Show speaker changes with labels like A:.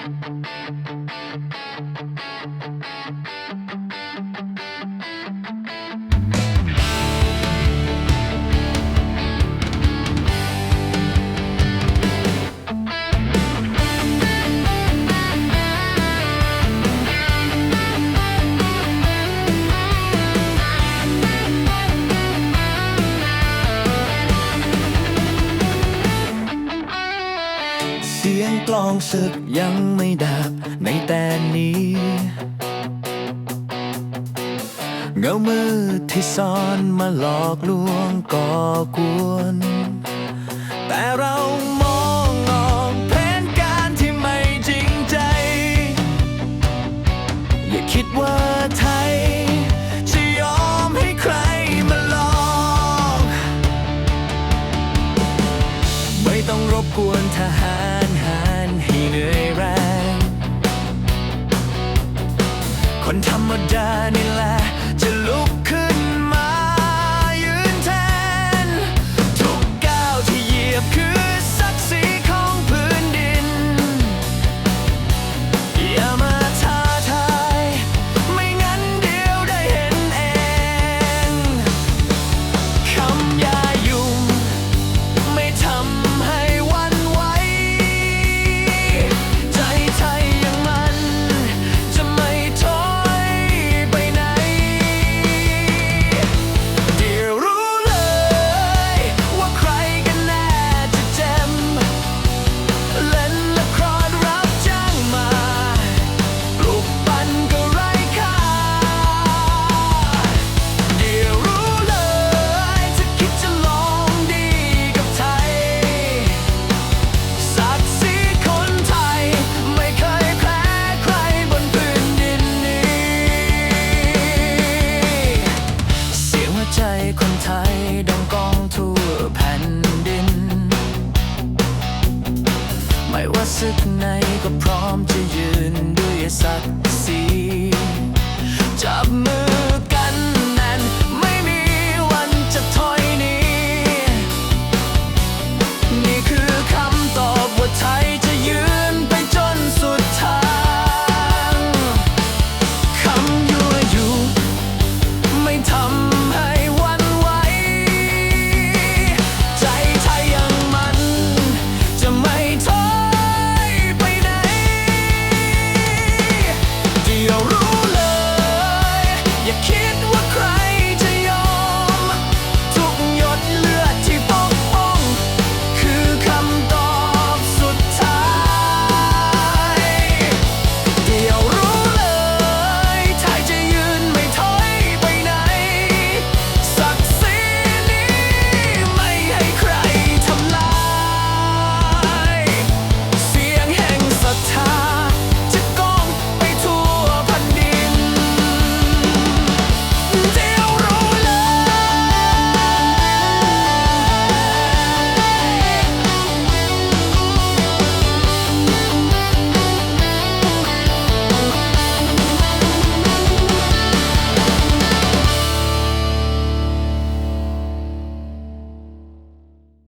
A: Thank you. เสียงกลองศึกยังไม่ดับในแต่นี้ เงามือที่ซ่อนมาหลอกลวงก่อกวน แต่เรามองออกแผนการที่ไม่จริงใจ อย่าคิดว่าไทย จะยอมให้ใครมาหลอก ไม่ต้องรบกวนทหาร เหนื่อยแรง คนธรรมดานี่แหละ ศึกในก็พร้อมจะยืนด้วยศักดิ์ศรี